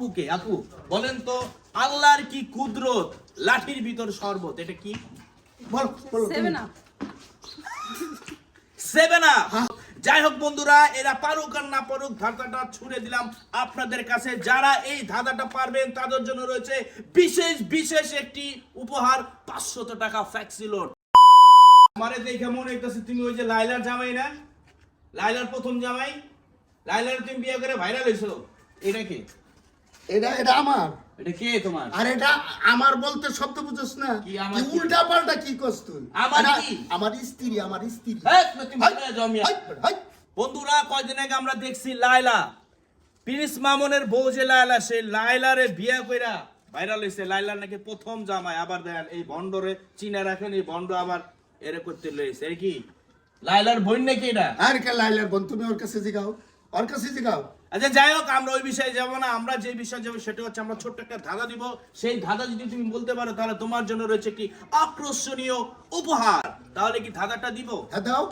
আপুকে আপু বলেন তো আল্লাহর কি কুদরত? লাঠির ভিতর শরবত এটা কি? বল বল সেভেন আপ যাই হোক বন্ধুরা এরা পারুক আর না পারুক ধাঁধাটা ছুড়ে দিলাম আপনাদের কাছে। যারা এই ধাঁধাটা পারবেন তাদের জন্য রয়েছে বিশেষ বিশেষ একটি উপহার পাঁচশত টাকা ফ্যাক্সিলোড। আমারে দেখে মনে হইতেছে তুমি ওই যে লাইলার জামাই না? লাইলার প্রথম জামাই? লাইলার তুমি বিয়ে করে ভাইরাল হয়েছিল এটা কি? এটা এটা আমার। এটা কে তোমার? আর এটা আমার বলতে শব্দ বুঝছ না। কি? উল্টা পাল্টা কি? করছ তুই? আমার কি? আমার স্ত্রী আমার স্ত্রী। বন্ধুরা কয়দিন আগে আমরা দেখছি লায়লা। প্রিন্স মামুনের বউ যে লায়লা সেই লায়লারে বিয়া কইরা ভাইরাল হইছে। লায়লার নাকি প্রথম জামাই। আবার দেখেন এই বন্ডরে চিনা রাখেন এই বন্ড আবার এরে করতে লইছে। কি? লায়লার বোন নাকি এটা? আর কে লাইলার বোন? তুমি ওর কাছে জিগাও। ওর কাছে জিগাও আচ্ছা যাই হোক আমরা ওই বিষয়ে যাব না। আমরা যে বিষয়ে যাব সেটা হচ্ছে আমরা ছোট্ট একটা ধাঁধা দিব। সেই ধাঁধা যদি তুমি বলতে পারো তাহলে তোমার জন্য রয়েছে কি আকর্ষণীয় উপহার। তাহলে কি ধাঁধাটা দিব? হ্যাঁ দাও।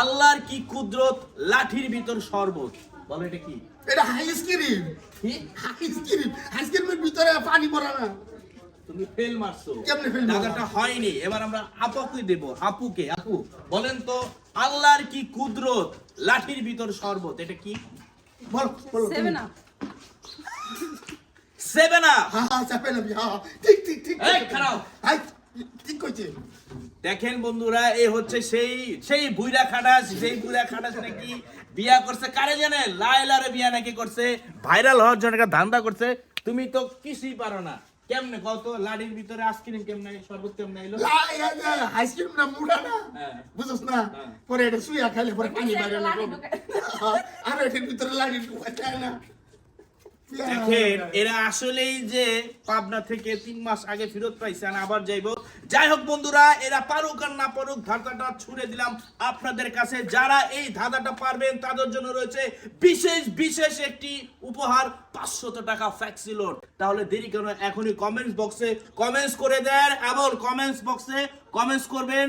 আল্লাহর কি কুদরত? লাঠির ভিতর শরবত। বলো এটা কি? এটা আইসক্রিম কি? আইসক্রিম আইসক্রিমের ভিতরে পানি পড়া না। তুমি ফেল মারছো। টাকাটা হয়নি। এবার আমরা আপুকে দেব। আপুকে আপু বলেন তো আল্লাহর কি কুদরত? লাঠির ভিতর শরবত এটা কি? বল বল সেভেন আপ সেভেন আপ হ্যাঁ হ্যাঁ নাবি হ্যাঁ হ্যাঁ, ঠিক ঠিক ঠিক এই, খারাপ। হাই ঠিক কইছে। দেখেন বন্ধুরা এই হচ্ছে সেই সেই বুইরা খাটাস সেই বুইরা খাটাস নাকি বিয়া করছে কারে জানে? লাইলারে বিয়া নাকি করছে। ভাইরাল হওয়ার জন্য একটা ধান্দা করছে। তুমি তো কিছুই পারো না। কেমনে কত লাড়ির ভিতরে আইসক্রিম কেমনে শরবত কেমনে আইলো? আইসক্রিম না মুড়া না? হ্যাঁ। বুঝছ না? হ্যাঁ। পরে এটা সুইয়া খাইলে পরে পানি বাইরে না আর এটির ভিতরে লাড়ি ঢুকায় না? দেখেন এরা আসলেই যে পাবনা থেকে তিন মাস আগে ফেরত পাইছে আবার যাইবো যাই হোক বন্ধুরা, এরা পারুক আর না পারুক ধাঁধাটা ছুড়ে দিলাম আপনাদের কাছে। যারা এই ধাঁধাটা পারবেন, তাদের জন্য রয়েছে বিশেষ বিশেষ একটি উপহার, পাঁচশত টাকা ফ্যাক্সিলোড তাহলে দেরি কেন, এখনই কমেন্টস বক্সে কমেন্টস করে দেন। এবং কমেন্টস বক্সে কমেন্টস করবেন,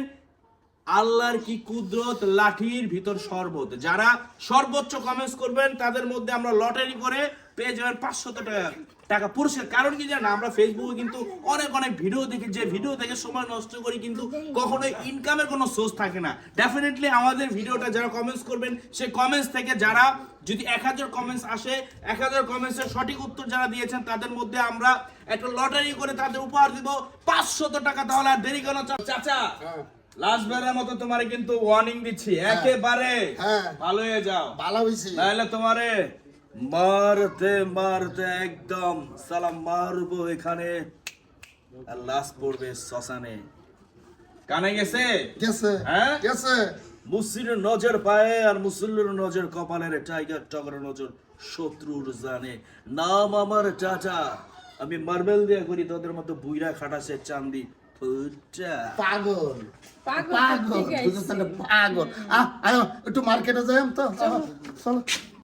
আল্লাহর কি কুদরত, লাঠির ভিতর শরবত। যারা সর্বোচ্চ কমেন্টস করবেন, তাদের মধ্যে আমরা লটারি করে পেয়ে যাবেন পাঁচশত টাকা টাকা পুরস্কার। কারণ কি জানা আমরা ফেসবুকে কিন্তু অনেক অনেক ভিডিও দেখি। যে ভিডিও দেখে সময় নষ্ট করি কিন্তু কখনো ইনকামের কোনো সোর্স থাকে না। ডেফিনেটলি আমাদের ভিডিওটা যারা কমেন্টস করবেন সেই কমেন্টস থেকে যারা যদি এক হাজার কমেন্টস আসে এক হাজার কমেন্টসের সঠিক উত্তর যারা দিয়েছেন তাদের মধ্যে আমরা একটা লটারি করে তাদের উপহার দিব। পাঁচশত টাকা তাহলে আর দেরি কেন চাচা হ্যাঁ। লাস্ট বারের মতো তোমারে কিন্তু ওয়ার্নিং দিচ্ছি। একেবারে হ্যাঁ। ভালো হয়ে যাও। ভালো হইছে তাহলে তোমারে মারতে মারতে একদম সালাম মারবো এখানে। আর লাস্ট পড়বে শ্মশানে। কানে গেছে? গেছে। হ্যাঁ? গেছে। মুসির নজর পায়ে আর মুসল্লির নজর কপালের টাইগার টগরের নজর শত্রুর জানে। নাম আমার টাটা আমি মার্বেল দিয়ে করি তোদের মতো বুইরা খাটাসে চান্দি। ফুটা পাগল। পাগল, পাগল। ঠিক আছে। বুঝছ না পাগল। আহ একটু মার্কেটে যাই তো। চলো।